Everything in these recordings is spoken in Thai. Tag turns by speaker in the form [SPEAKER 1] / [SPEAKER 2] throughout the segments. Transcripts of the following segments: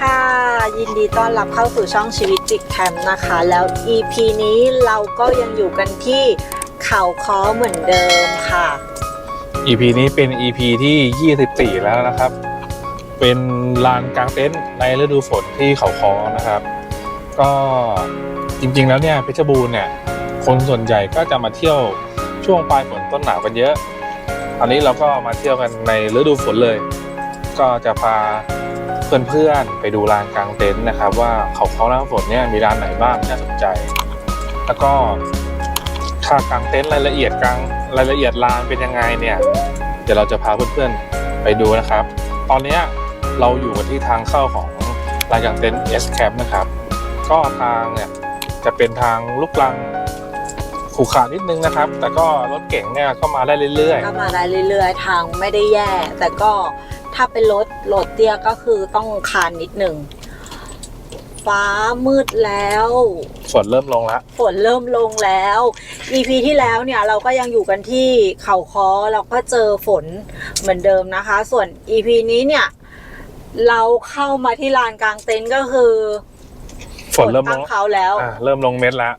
[SPEAKER 1] ค่ะ ยินดีต้อนรับเข้าสู่ช่องชีวิตจิกแคมป์นะคะ แล้ว EP นี้เราก็ยังอยู่กันที่เขาค้อเหมือนเดิมค่ะ
[SPEAKER 2] EP นี้เป็น EP ที่ 24 แล้วนะครับ เป็นลานกลางเต็นท์ในฤดูฝนที่เขาคอนะครับ ก็จริงๆแล้วเนี่ยเพชรบูรณ์เนี่ยคนส่วนใหญ่ก็จะมาเที่ยวช่วงปลายฝนต้นหนาวกันเยอะ อันนี้เราก็มาเที่ยวกันในฤดูฝนเลย ก็จะพา เพื่อนๆไปดูลานกลางเต็นท์นะครับ ว่าเขาคอหน้าฝนเนี่ยมีร้านไหนบ้างที่น่าสนใจ แล้วก็ค่ากางเต็นท์รายละเอียดกลางรายละเอียดลานเป็นยังไงเนี่ยเดี๋ยวเราจะพาเพื่อนๆไปดูนะครับ ตอนนี้เราอยู่กันที่ทางเข้าของลานกางเต็นท์ S Camp นะครับ ก็ทางเนี่ยจะเป็นทางลูกลังขรุขระนิดนึงนะครับ แต่ก็รถเก่งเนี่ยก็มาได้เรื่อยๆ
[SPEAKER 1] ก็มาได้เรื่อยๆ ทางไม่ได้แย่ แต่ก็ ถ้าเป็นรถโหลดเตี้ยก็คือต้องคานนิดหนึ่ง ฟ้ามืดแล้ว
[SPEAKER 2] ๆฝนเริ่มลงแล้ว
[SPEAKER 1] ฝนเริ่มลงแล้ว EP ที่แล้วเนี่ยเราก็ยังอยู่กันที่เขาคอเราก็เจอฝนเหมือนเดิมนะคะ ส่วน EP นี้เนี่ย เราเข้ามาที่ลานกลางเต็นท์ก็คือ
[SPEAKER 2] ฝนเริ่มล
[SPEAKER 1] ตั้
[SPEAKER 2] ง
[SPEAKER 1] งเขาแล้ว
[SPEAKER 2] อ่าเริ่มลงเม็ดแล้ว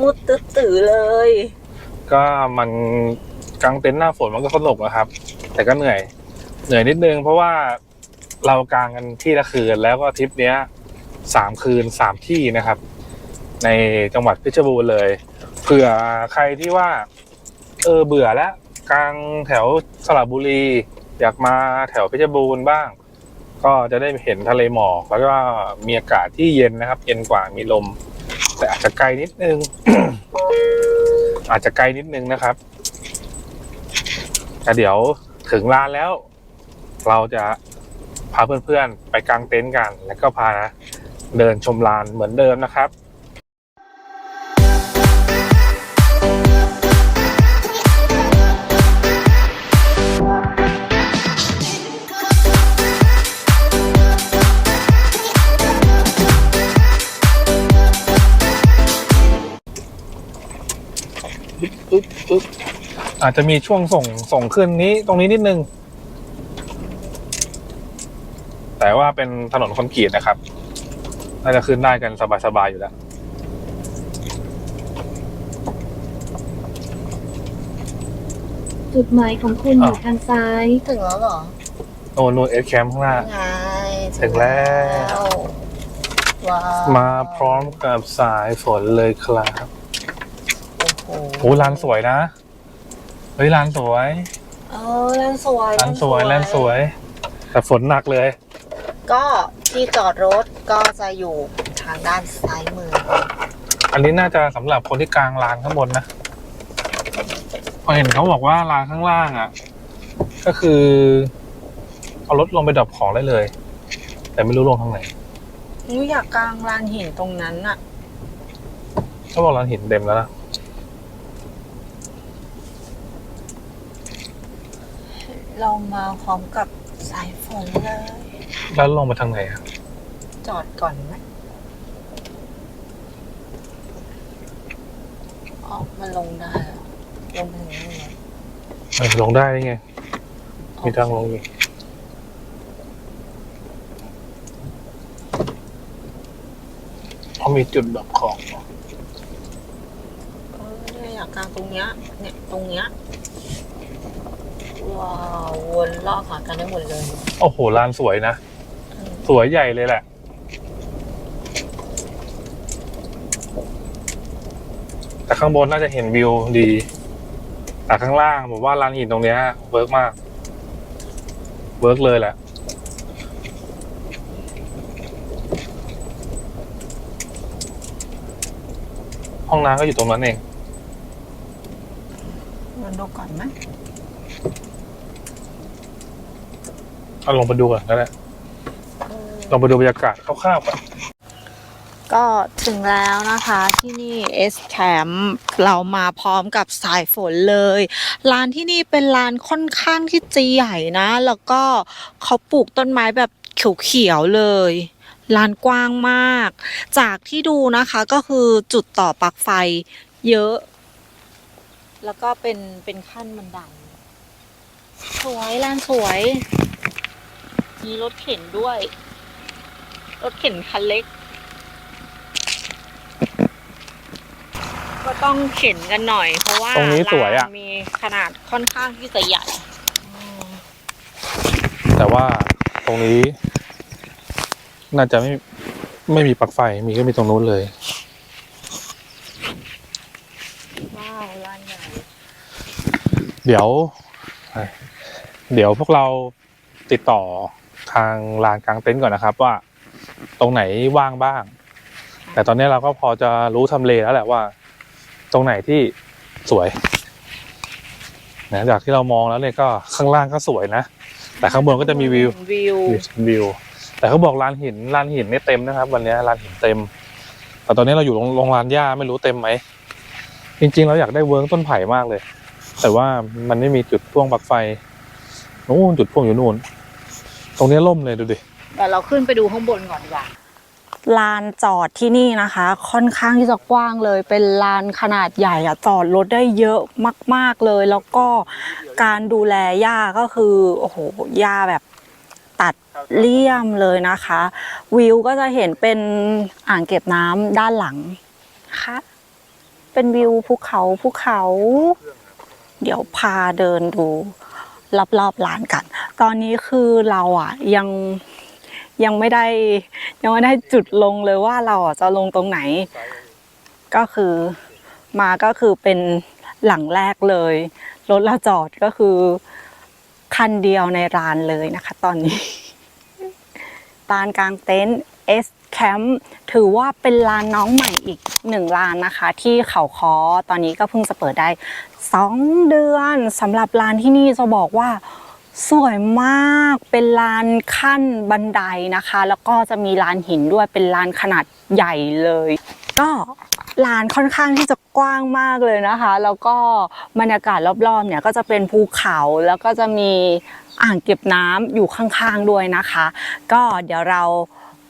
[SPEAKER 1] มุดตึ๊ดตื่อเลย
[SPEAKER 2] ก็มันกางเต็นท์หน้าฝนมันก็สนุกนะครับ แต่ก็เหนื่อย เหนื่อยนิดนึงเพราะว่าเรากางกันที่ละคืนแล้วก็ทริปเนี้ยสามคืนสามที่นะครับ ในจังหวัดเพชรบูรณ์เลยเผื่อใครที่ว่า เออเบื่อแล้วกลางแถวสระบุรี อยากมาแถวเพชรบูรณ์บ้าง ก็จะได้เห็นทะเลหมอกแล้วก็มีอากาศที่เย็นนะครับ เย็นกว่ามีลม แต่อาจจะไกลนิดนึง อาจจะไกลนิดนึงนะครับแต่เดี๋ยวถึงร้านแล้ว เราจะพาเพื่อนๆ ไปกางเต็นท์กัน แล้วก็พาเดินชมลานเหมือนเดิมนะครับปึ๊บปึ๊บอาจจะมีช่วงส่งส่งขึ้นนี้ตรงนี้นิดนึง แต่ว่าเป็นถนนคอนกรีตนะครับ น่าจะขึ้นได้กันสบายๆอยู่แล้ว
[SPEAKER 3] จุดหมายของคุณอยู่ทางซ้าย
[SPEAKER 1] ถึงแล้วเหรอ
[SPEAKER 2] โน่นโน่นเอสแคมข้างหน้า
[SPEAKER 1] ไง
[SPEAKER 2] ถึงแล้ว
[SPEAKER 1] ว้าว
[SPEAKER 2] มาพร้อมกับสายฝนเลยครับ
[SPEAKER 1] โอ้โห
[SPEAKER 2] โอ้ลานสวยนะ เฮ้ยลานสวย
[SPEAKER 1] เออลานสวย
[SPEAKER 2] ลานสวยลานสวย แต่ฝนหนักเลย
[SPEAKER 1] ก็ที่จอดรถก็จะอยู่ทางด้านซ้ายมือ
[SPEAKER 2] อันนี้น่าจะสำหรับคนที่กลางลานข้างบนนะพอเห็นเขาบอกว่าลานข้างล่างอะ ก็คือ เอารถลงไปดับของได้เลย แต่ไม่รู้ลงทางไหน
[SPEAKER 1] หนูอยากกลางลานหินตรงนั้นอะ
[SPEAKER 2] เขาบอกลานหินเต็มแล้วนะ
[SPEAKER 1] เรามาพร้อมกับสายฝนเลย
[SPEAKER 2] แล้วลงไปทางไหนอะ
[SPEAKER 1] จอดก่อนไหมออกมาลงได้เหรอลงถึงนี่เหรอ
[SPEAKER 2] เออลงได้นี่ไง มีทางลงอีกเขามีจุดดับของ
[SPEAKER 1] เออเนี่ยอยากกลางตรงเนี้ย เนี่ยตรงเนี้ย ว้าว วนรอบหากันได้หมดเลย
[SPEAKER 2] โอ้โหลานสวยนะ สวยใหญ่เลยแหละแต่ข้างบนน่าจะเห็นวิวดี แต่ข้างล่างผมว่าลานหินตรงเนี้ยเวิร์กมาก เวิร์กเลยแหละ ห้องน้ำก็อยู่ตรงนั้นเอง
[SPEAKER 1] มาดูก่อนไหม
[SPEAKER 2] เอาลงไปดูก่อนก็ได้ ลงไปดูบรรยากาศคร่าวๆก่อน
[SPEAKER 1] ก็ถึงแล้วนะคะที่นี่ S Camp เรามาพร้อมกับสายฝนเลยลานที่นี่เป็นลานค่อนข้างที่จะใหญ่นะ แล้วก็เขาปลูกต้นไม้แบบเขียวๆเลยลานกว้างมาก จากที่ดูนะคะก็คือจุดต่อปลั๊กไฟเยอะ แล้วก็เป็นเป็นขั้นบันไดสวยลานสวย มีรถเข็นด้วย รถเข็นคันเล็ก ก็ต้องเข็นกันหน่อย เพราะว่า
[SPEAKER 2] ตรงนี้สวยอะ
[SPEAKER 1] ลานมีขนาดค่อนข้างที่จะใหญ่อืม
[SPEAKER 2] แต่ว่าตรงนี้ น่าจะไม่ไม่มีปลั๊กไฟมีก็มีตรงนู้นเลย
[SPEAKER 1] ว้าวลานใหญ่
[SPEAKER 2] เดี๋ยว เดี๋ยวพวกเราติดต่อทางลานกลางเต็นท์ก่อนนะครับ ว่า ตรงไหนว่างบ้าง แต่ตอนนี้เราก็พอจะรู้ทำเลแล้วแหละว่า ตรงไหนที่สวยนะจากที่เรามองแล้วเนี่ยก็ข้างล่างก็สวยนะ แต่ข้างบนก็จะมีวิว
[SPEAKER 1] วิว
[SPEAKER 2] วิว แต่เขาบอกลานหินลานหินเนี่ยเต็มนะครับ วันนี้ลานหินเต็ม แต่ตอนนี้เราอยู่โรงโรงลานหญ้าไม่รู้เต็มไหม จริง ๆ เราอยากได้เวิร์กต้นไผ่มากเลย แต่ว่ามันไม่มีจุดพ่วงปลั๊กไฟนู่นจุดพ่วงอยู่นู่น ตรงนี้ล่มเลยดูดิ
[SPEAKER 1] แต่เราขึ้นไปดูข้างบนก่อนดีกว่าลานจอดที่นี่นะคะ ค่อนข้างที่จะกว้างเลย เป็นลานขนาดใหญ่อะจอดรถได้เยอะมาก ๆเลย แล้วก็การดูแลหญ้าก็คือโอ้โหหญ้าแบบตัดเลี่ยมเลยนะคะ วิวก็จะเห็นเป็นอ่างเก็บน้ำด้านหลังนะคะเป็นวิวภูเขาภูเขา เดี๋ยวพาเดินดูรอบๆลานกัน ตอนนี้คือเราอะยัง ยังไม่ได้ยังไม่ได้จุดลงเลยว่าเราจะลงตรงไหน ก็คือมาก็คือเป็นหลังแรกเลยรถละจอดก็คือคันเดียวในร้านเลยนะคะ ตอนนี้ลานกลางเต็นท์ S Camp ถือว่าเป็นลานน้องใหม่อีกหนึ่งลานนะคะ ที่เขาคอตอนนี้ก็เพิ่งจะเปิดได้สองเดือนสำหรับลานที่นี่จะบอกว่า สวยมากเป็นลานขั้นบันไดนะคะ แล้วก็จะมีลานหินด้วยเป็นลานขนาดใหญ่เลย ก็ลานค่อนข้างที่จะกว้างมากเลยนะคะ แล้วก็บรรยากาศรอบๆเนี่ยก็จะเป็นภูเขาแล้วก็จะมีอ่างเก็บน้ำอยู่ข้างๆด้วยนะคะ ก็เดี๋ยวเรา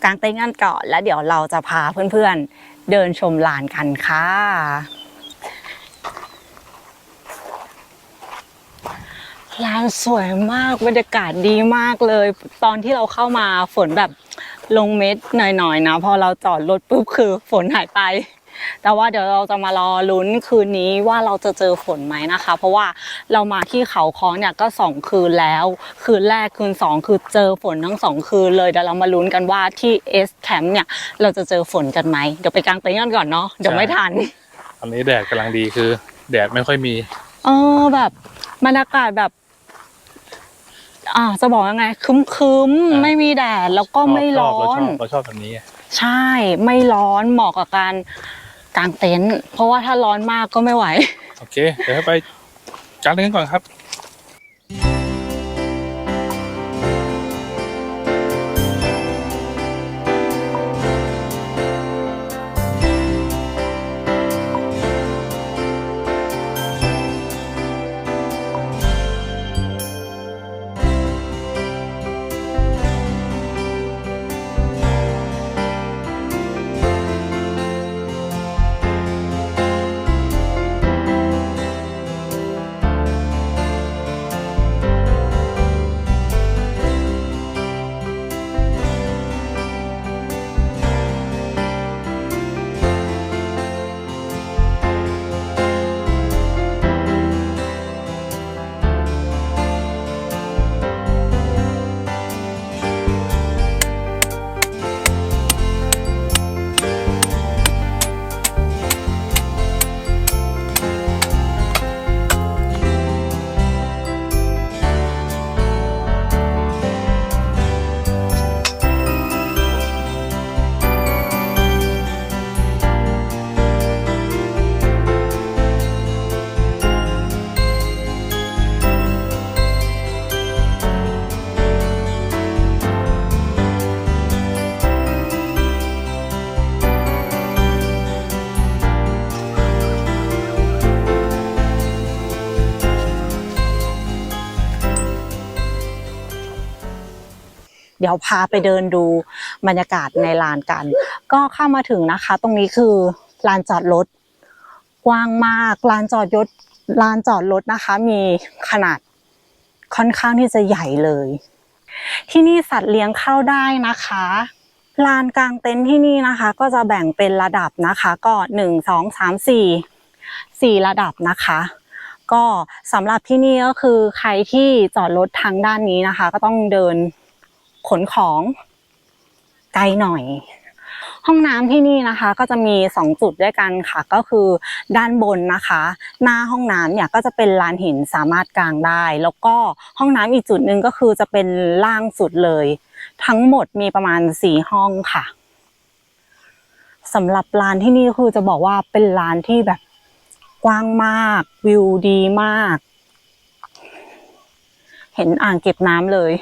[SPEAKER 1] กางเต็นท์กันก่อนแล้วเดี๋ยวเราจะพาเพื่อนๆเดินชมลานกันค่ะ ร้านสวยมากบรรยากาศดีมากเลย ตอนที่เราเข้ามาฝนแบบลงเม็ดหน่อยๆนะพอเราจอดรถปุ๊บคือฝนหายไป แต่ว่าเดี๋ยวเราจะมารอลุ้นคืนนี้ว่าเราจะเจอฝนไหมนะคะ เพราะว่าเรามาที่เขาค้อเนี่ยก็สองคืนแล้ว คืนแรกคืนสองคือเจอฝนทั้งสองคืนเลยเดี๋ยวเรามาลุ้นกันว่าที่เอสแคมป์เนี่ยเราจะเจอฝนกันไหมเดี๋ยวไปกางเต็นท์กันก่อนเนาะเดี๋ยวไม่ทัน
[SPEAKER 2] ตอนนี้แดดกำลังดีคือ แดดไม่ค่อยมี
[SPEAKER 1] เออแบบบรรยากาศแบบ อ่าจะบอกยังไงคึมคึมๆ
[SPEAKER 2] อ่า
[SPEAKER 1] ไม่มีแดดแล้วก็ไม่
[SPEAKER 2] ช
[SPEAKER 1] ร้
[SPEAKER 2] อบ
[SPEAKER 1] อ
[SPEAKER 2] เราช
[SPEAKER 1] น
[SPEAKER 2] อบเราชอบแบบนี้
[SPEAKER 1] ใช่ไม่ร้อนเหมาะกับการกางเต็นท์เพราะว่าถ้าร้อนมากก็ไม่ไหว
[SPEAKER 2] โอเค เดี๋ยวไปกางเต็นท์ก่อนครับ
[SPEAKER 1] ดี๋ยวพาไปเดินดูบรรยากาศในลานกัน ก็เข้ามาถึงนะคะ ตรงนี้คือลานจอดรถกว้างมากลานจอดรถลานจอดรถนะคะ มีขนาดค่อนข้างที่จะใหญ่เลย ที่นี่สัตว์เลี้ยงเข้าได้นะคะลานกลางเต็นท์ที่นี่นะคะ ก็จะแบ่งเป็นระดับนะคะ ก็หนึ่งสองสามสี่สี่ระดับนะคะ ก็สำหรับที่นี่ก็คือใครที่จอดรถทางด้านนี้นะคะ ก็ต้องเดิน ขนของไกลหน่อย ห้องน้ำที่นี่นะคะ ก็จะมีสองจุดด้วยกันค่ะ ก็คือด้านบนนะคะ หน้าห้องน้ำเนี่ยก็จะเป็นลานหินสามารถกางได้ แล้วก็ห้องน้ำอีกจุดหนึ่งก็คือจะเป็นล่างสุดเลย ทั้งหมดมีประมาณสี่ห้องค่ะสำหรับลานที่นี่คือจะบอกว่าเป็นลานที่แบบกว้างมาก วิวดีมาก เห็นอ่างเก็บน้ำเลย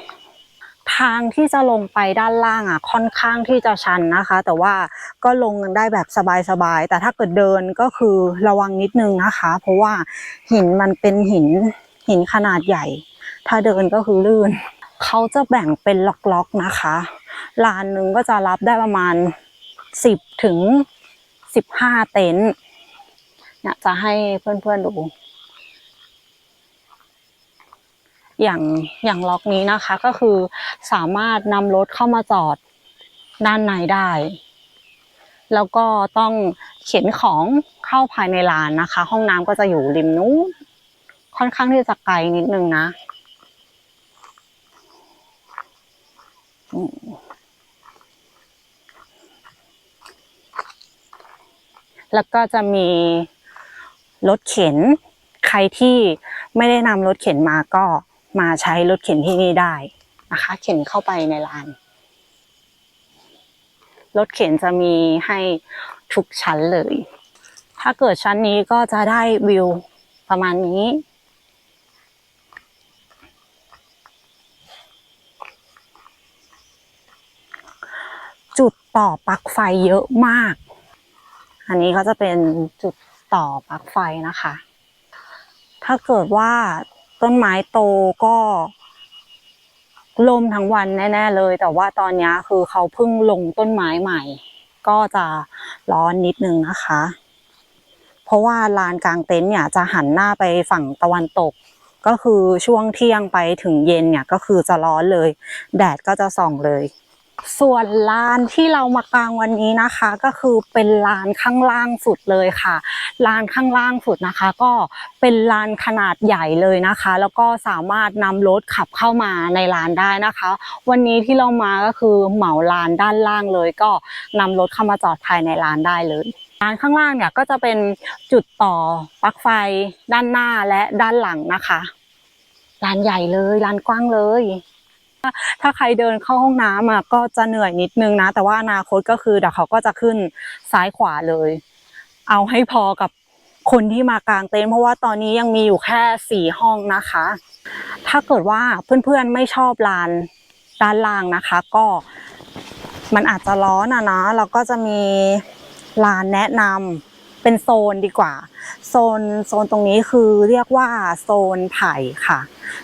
[SPEAKER 1] ทางที่จะลงไปด้านล่างอะค่อนข้างที่จะชันนะคะ แต่ว่าก็ลงกันได้แบบสบายๆ แต่ถ้าเกิดเดินก็คือระวังนิดนึงนะคะ เพราะว่าหินมันเป็นหินหินขนาดใหญ่ ถ้าเดินก็คือลื่น เขาจะแบ่งเป็นล็อกๆนะคะลานหนึ่งก็จะรับได้ประมาณสิบถึงสิบห้าเต็นท์เนี่ยจะให้เพื่อนๆดู อย่างอย่างล็อกนี้นะคะก็คือสามารถนำรถเข้ามาจอดด้านในได้ แล้วก็ต้องเข็นของเข้าภายในลานนะคะ ห้องน้ำก็จะอยู่ริมนู้นค่อนข้างที่จะไกลนิดนึงนะแล้วก็จะมีรถเข็น ใครที่ไม่ได้นำรถเข็นมาก็ มาใช้รถเข็นที่นี่ได้นะคะ เข็นเข้าไปในร้าน รถเข็นจะมีให้ทุกชั้นเลย ถ้าเกิดชั้นนี้ก็จะได้วิวประมาณนี้จุดต่อปลั๊กไฟเยอะมาก อันนี้ก็จะเป็นจุดต่อปลั๊กไฟนะคะ ถ้าเกิดว่า ต้นไม้โตก็ลมทั้งวันแน่ ๆ เลย แต่ว่าตอนนี้คือเขาเพิ่งลงต้นไม้ใหม่ ก็จะร้อนนิดนึงนะคะ เพราะว่าลานกลางเต็นท์เนี่ยจะหันหน้าไปฝั่งตะวันตก ก็คือช่วงเที่ยงไปถึงเย็นเนี่ยก็คือจะร้อนเลย แดดก็จะส่องเลย ส่วนลานที่เรามากางวันนี้นะคะ ก็คือเป็นลานข้างล่างสุดเลยค่ะลานข้างล่างสุดนะคะ ก็เป็นลานขนาดใหญ่เลยนะคะ แล้วก็สามารถนำรถขับเข้ามาในลานได้นะคะ วันนี้ที่เรามาก็คือเหมาลานด้านล่างเลย ก็นำรถเข้ามาจอดภายในลานได้เลยลานข้างล่างเนี่ยก็จะเป็นจุดต่อปลั๊กไฟด้านหน้าและด้านหลังนะคะลานใหญ่เลยลานกว้างเลย ถ้าใครเดินเข้าห้องน้ำอะก็จะเหนื่อยนิดนึงนะ แต่ว่าอนาคตก็คือเดี๋ยวเขาก็จะขึ้นซ้ายขวาเลย เอาให้พอกับคนที่มากางเต็นท์เพราะว่าตอนนี้ยังมีอยู่แค่สี่ห้องนะคะ ถ้าเกิดว่าเพื่อนๆไม่ชอบลานด้านล่างนะคะ ก็มันอาจจะร้อนอะนะเราก็จะมีลานแนะนำเป็นโซนดีกว่า โซนโซนตรงนี้คือเรียกว่าโซนไผ่ค่ะ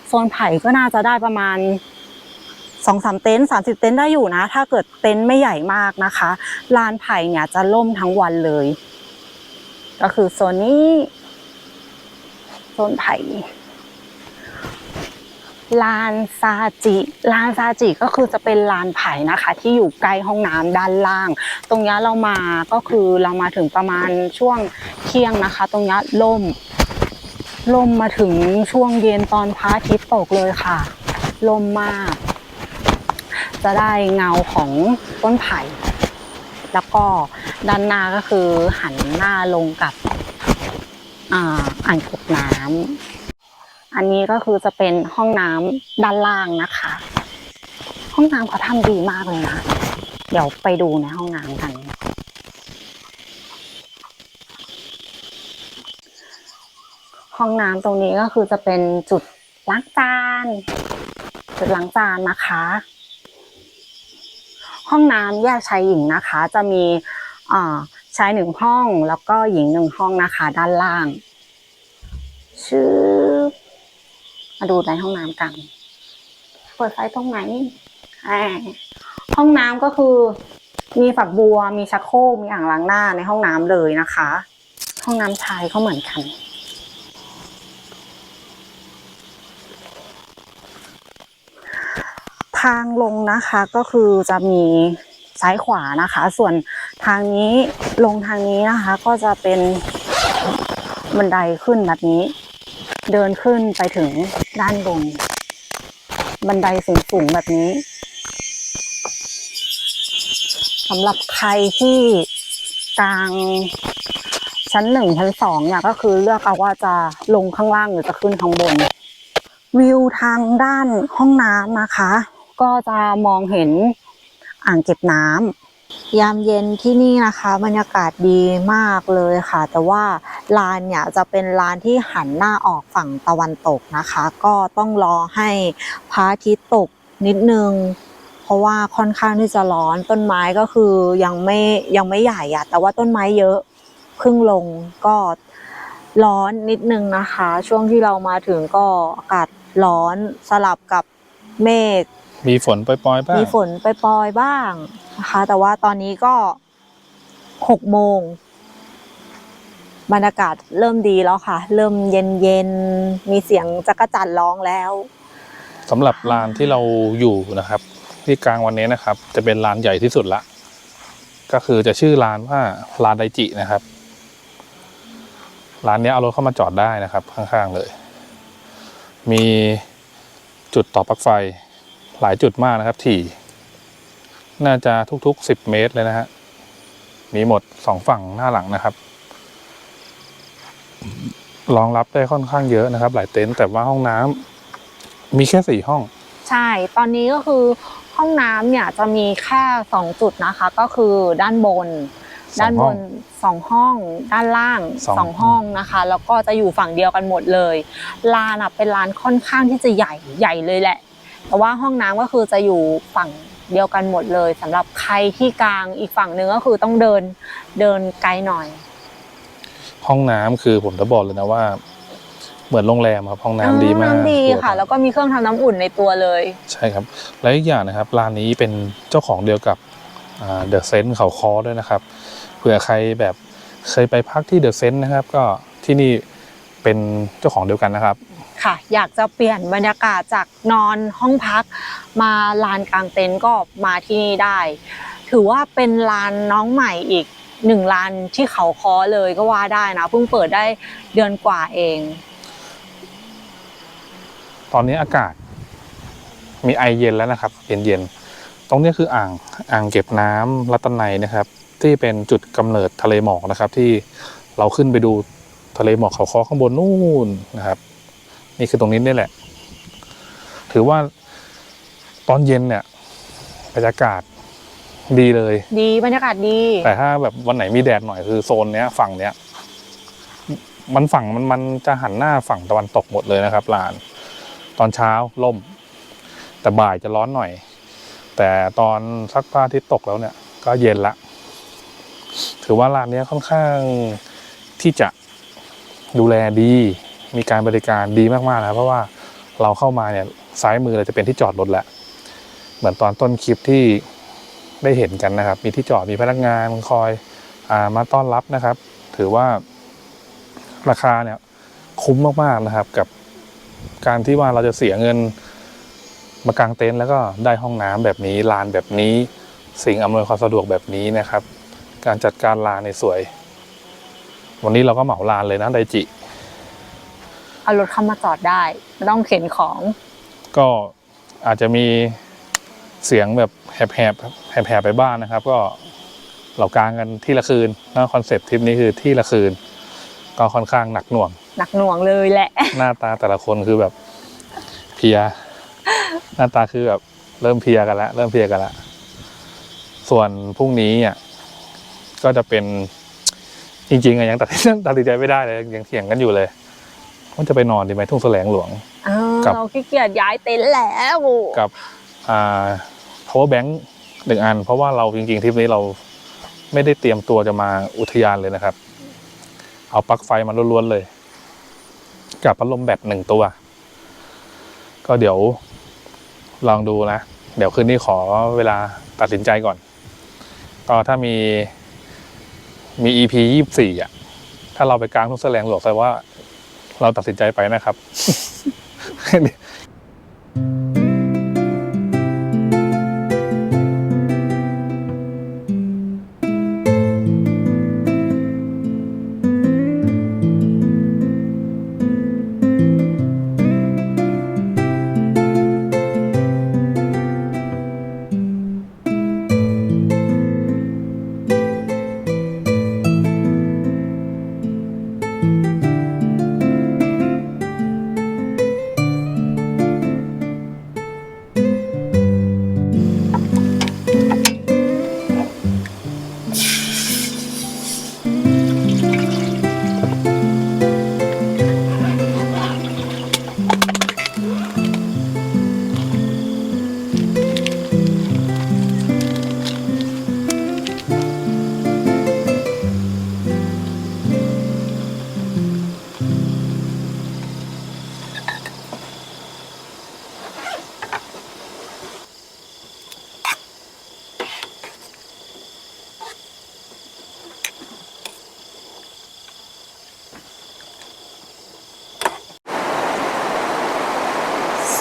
[SPEAKER 1] โซนไผ่ก็น่าจะได้ประมาณ สองสามเต็นท์สามสิบเต็นท์ได้อยู่นะ ถ้าเกิดเต็นท์ไม่ใหญ่มากนะคะ ลานไผ่เนี่ยจะล่มทั้งวันเลย ก็คือโซนนี้โซนไผ่ลานซาจิลานซาจิก็คือจะเป็นลานไผ่นะคะ ที่อยู่ใกล้ห้องน้ำด้านล่าง ตรงนี้เรามาก็คือเรามาถึงประมาณช่วงเที่ยงนะคะ ตรงนี้ล่มล่มมาถึงช่วงเย็นตอนพระอาทิตย์ตกเลยค่ะล่มมาก จะได้เงาของต้นไผ่ แล้วก็ด้านหน้าก็คือหันหน้าลงกับอ่าอ่างเก็บน้ำอันนี้ก็คือจะเป็นห้องน้ำด้านล่างนะคะ ห้องน้ำเขาทำดีมากเลยนะ เดี๋ยวไปดูในห้องน้ำกันห้องน้ำตรงนี้ก็คือจะเป็นจุดล้างจานจุดล้างจานนะคะ ห้องน้ำแยกชายหญิงนะคะ จะมีชายหนึ่งห้องแล้วก็หญิงหนึ่งห้องนะคะ ด้านล่างชื่อมาดูในห้องน้ำกัน เปิดไฟตรงไหนห้องน้ำก็คือ มีฝักบัว มีชักโครกมีอ่างล้างหน้าในห้องน้ำเลยนะคะ ห้องน้ำชายก็เหมือนกัน ทางลงนะคะก็คือจะมีซ้ายขวานะคะ ส่วนทางนี้ลงทางนี้นะคะ ก็จะเป็นบันไดขึ้นแบบนี้ เดินขึ้นไปถึงด้านบนบันไดสูงๆแบบนี้สำหรับใครที่กลางชั้นหนึ่งชั้นสองเนี่ยก็คือเลือกเอาว่าจะลงข้างล่างหรือจะขึ้นข้างบน วิวทางด้านห้องน้ำนะคะ ก็จะมองเห็นอ่างเก็บน้ำยามเย็นที่นี่นะคะบรรยากาศดีมากเลยค่ะ แต่ว่าลานเนี่ยจะเป็นลานที่หันหน้าออกฝั่งตะวันตกนะคะ ก็ต้องรอให้พระอาทิตย์ตกนิดนึงเพราะว่าค่อนข้างที่จะร้อนต้นไม้ก็คือยังไม่ยังไม่ใหญ่อะแต่ว่าต้นไม้เยอะเพิ่งลงก็ร้อนนิดนึงนะคะ ช่วงที่เรามาถึงก็อากาศร้อนสลับกับเมฆ
[SPEAKER 2] มีฝนปล่อยๆบ้าง
[SPEAKER 1] มีฝนปล่อยๆบ้างนะคะ แต่ว่าตอนนี้ก็หกโมงบรรยากาศเริ่มดีแล้วค่ะ เริ่มเย็นๆมีเสียงจักรจั่นร้องแล้ว
[SPEAKER 2] สำหรับลานที่เราอยู่นะครับ ที่กลางวันนี้นะครับ จะเป็นลานใหญ่ที่สุดละ ก็คือจะชื่อลานว่าลานไดจินะครับร้านนี้เอารถเข้ามาจอดได้นะครับ ข้างๆเลย มีจุดต่อปลั๊กไฟ หลายจุดมากนะครับ ถี่ น่าจะทุกๆสิบเมตรเลยนะฮะ มีหมดสองฝั่งหน้าหลังนะครับรองรับได้ค่อนข้างเยอะนะครับ หลายเต็นท์แต่ว่าห้องน้ำมีแค่สี่ห้อง
[SPEAKER 1] ใช่ ตอนนี้ก็คือห้องน้ำเนี่ยจะมีแค่สองจุดนะคะ ก็คือด้านบน
[SPEAKER 2] สอง
[SPEAKER 1] ด้านบ
[SPEAKER 2] ห้อง
[SPEAKER 1] นสองห้อง ด้านล่าง
[SPEAKER 2] สอง
[SPEAKER 1] สองห้องนะคะ แล้วก็จะอยู่ฝั่งเดียวกันหมดเลย ลานอะเป็นลานค่อนข้างที่จะใหญ่ใหญ่เลยแหละ แต่ว่าห้องน้ำก็คือจะอยู่ฝั่งเดียวกันหมดเลยสำหรับใครที่กลางอีกฝั่งหนึ่งก็คือต้องเดินเดินไกลหน่อย
[SPEAKER 2] ห้องน้ำคือผมจะบอกเลยนะว่า เหมือนโรงแรมครับห้องน้ำดีมาก
[SPEAKER 1] น้ำดีค่ะ แล้วก็มีเครื่องทำน้ำอุ่นในตัวเลย
[SPEAKER 2] ใช่ครับและอีกอย่างนะครับร้านนี้เป็นเจ้าของเดียวกับเดอะเซนต์เขาคอด้วยนะครับเผื่อใครแบบเคยไปพักที่เดอะเซนต์นะครับ ก็ที่นี่เป็นเจ้าของเดียวกันนะครับ
[SPEAKER 1] ค่ะ อยากจะเปลี่ยนบรรยากาศจากนอนห้องพัก มาลานกลางเต็นท์ก็มาที่นี่ได้ ถือว่าเป็นลานน้องใหม่อีกหนึ่งลานที่เขาคอเลยก็ว่าได้นะเพิ่งเปิดได้เดือนกว่าเอง
[SPEAKER 2] ตอนนี้อากาศ มีไอเย็นแล้วนะครับเย็นเย็นตรงนี้คืออ่างอ่างเก็บน้ำรัตนัยนะครับ ที่เป็นจุดกำเนิดทะเลหมอกนะครับ ที่เราขึ้นไปดูทะเลหมอกเขาคอข้างบนนู่นนะครับ นี่คือตรงนี้นี่แหละ ถือว่าตอนเย็นเนี่ยบรรยากาศดีเลย
[SPEAKER 1] ดีบรรยากาศดี
[SPEAKER 2] แต่ถ้าแบบวันไหนมีแดดหน่อยคือโซนเนี้ยฝั่งเนี้ยมันฝั่งมันมันจะหันหน้าฝั่งตะวันตกหมดเลยนะครับลาน ตอนเช้าล่ม แต่บ่ายจะร้อนหน่อย แต่ตอนสักพระอาทิตย์ตกแล้วเนี่ย ก็เย็นละ ถือว่าร้านเนี้ยค่อนข้างที่จะดูแลดี มีการบริการดีมากๆนะครับเพราะว่าเราเข้ามาเนี่ยซ้ายมือเราจะเป็นที่จอดรถแหละ เหมือนตอนต้นคลิปที่ได้เห็นกันนะครับ มีที่จอดมีพนักงานคอยอามาต้อนรับนะครับ ถือว่าราคาเนี่ยคุ้มมากๆนะครับ กับการที่ว่าเราจะเสียเงินมากางเต็นท์แล้วก็ได้ห้องน้ำแบบนี้ลานแบบนี้ สิ่งอำนวยความสะดวกแบบนี้นะครับ การจัดการลานในสวย วันนี้เราก็เหมาลานเลยนะไดจิ
[SPEAKER 1] เอารถเข้ามาจอดได้ไม่ต้องเข็นของ
[SPEAKER 2] ก็อาจจะมีเสียงแบบแหบๆแหบๆไปบ้างนะครับ ก็เรากางกันที่ละคืนนะคอนเซ็ปต์ทริปนี้คือที่ละคืน ก็ค่อนข้างหนักหน่วง
[SPEAKER 1] หนักหน่วงเลยแหละ
[SPEAKER 2] หน้าตาแต่ละคนคือแบบเพลีย หน้าตาคือแบบเริ่มเพลียกันแล้วเริ่มเพลียกันแล้วส่วนพรุ่งนี้อะก็จะเป็นจริงๆอะยังตัดตัดสินใจไม่ได้เลยยังเถียงกันอยู่เลย ว่าจะไปนอนดีไหมทุ่งแสลงหลวง
[SPEAKER 1] เออ
[SPEAKER 2] กับ
[SPEAKER 1] เราขี้เกียจย้ายเต็นท์แล้ว
[SPEAKER 2] กับอ่า power bank หนึ่งอัน เพราะว่าเราจริงๆทริปนี้เราไม่ได้เตรียมตัวจะมาอุทยานเลยนะครับ เอาปลั๊กไฟมาล้วนๆเลย กับพัดลมแบตหนึ่งตัว ก็เดี๋ยวลองดูนะ เดี๋ยวคืนนี้ขอเวลาตัดสินใจก่อน ก็ถ้ามีมี EP ยี่สิบสี่อะ ถ้าเราไปกลางทุ่งแสลงหลวงแสดงว่า เราตัดสินใจไปนะครับ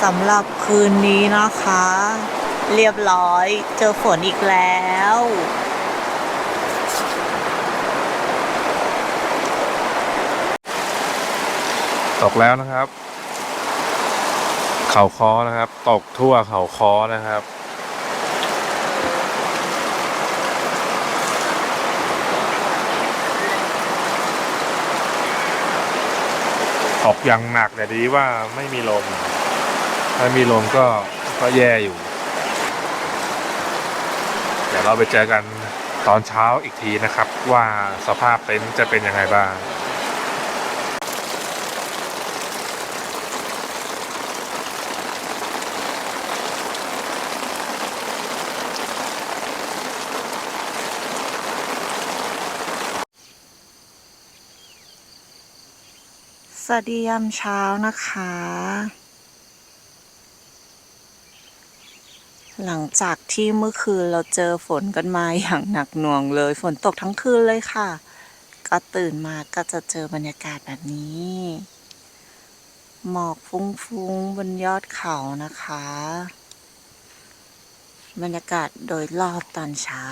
[SPEAKER 4] สำหรับคืนนี้นะคะ เรียบร้อยเจอฝนอีกแล้ว
[SPEAKER 2] ตกแล้วนะครับ เขาคอนะครับ ตกทั่วเขาคอนะครับตกอย่างหนักแต่ดีว่าไม่มีลม ถ้ามีลมก็ก็แย่อยู่ เดี๋ยวเราไปเจอกันตอนเช้าอีกทีนะครับ ว่าสภาพเต็นท์จะเป็นยังไงบ้าง
[SPEAKER 4] สวัสดียามเช้านะคะ หลังจากที่เมื่อคืนเราเจอฝนกันมาอย่างหนักหน่วงเลย ฝนตกทั้งคืนเลยค่ะ ก็ตื่นมาก็จะเจอบรรยากาศแบบนี้ หมอกฟุ้งๆบนยอดเขานะคะ บรรยากาศโดยรอบตอนเช้า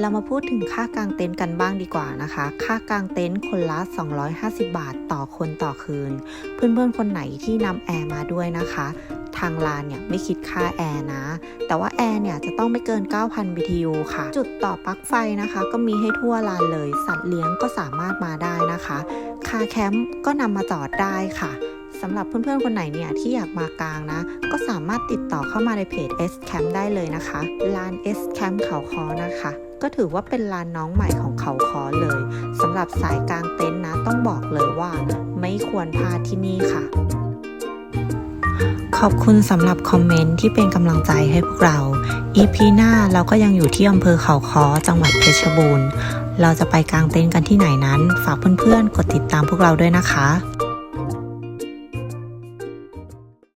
[SPEAKER 4] เรามาพูดถึงค่ากางเต็นท์กันบ้างดีกว่านะคะ ค่ากางเต็นท์คนละ 250 บาทต่อคนต่อคืน เพื่อนๆคนไหนที่นำแอร์มาด้วยนะคะ ทางลานเนี่ยไม่คิดค่าแอร์นะ แต่ว่าแอร์เนี่ยจะต้องไม่เกิน 9,000 BTU ค่ะ จุดต่อปลั๊กไฟนะคะ ก็มีให้ทั่วลานเลย สัตว์เลี้ยงก็สามารถมาได้นะคะ คาแคมป์ก็นำมาจอดได้ค่ะสำหรับเพื่อนๆ คนไหนเนี่ยที่อยากมากลางนะ ก็สามารถติดต่อเข้ามาในเพจ S Camp ได้เลยนะคะลาน S Camp เขาคอนะคะ ก็ถือว่าเป็นลานน้องใหม่ของเขาคอเลยสำหรับสายกลางเต็นท์นะต้องบอกเลยว่า ไม่ควรพลาดที่นี่ค่ะ ขอบคุณสำหรับคอมเมนต์ที่เป็นกำลังใจให้พวกเรา EP หน้าเราก็ยังอยู่ที่อำเภอเขาคอจังหวัดเพชรบูรณ์เราจะไปกลางเต็นท์กันที่ไหนนั้น ฝากเพื่อนๆ กดติดตามพวกเราด้วยนะคะ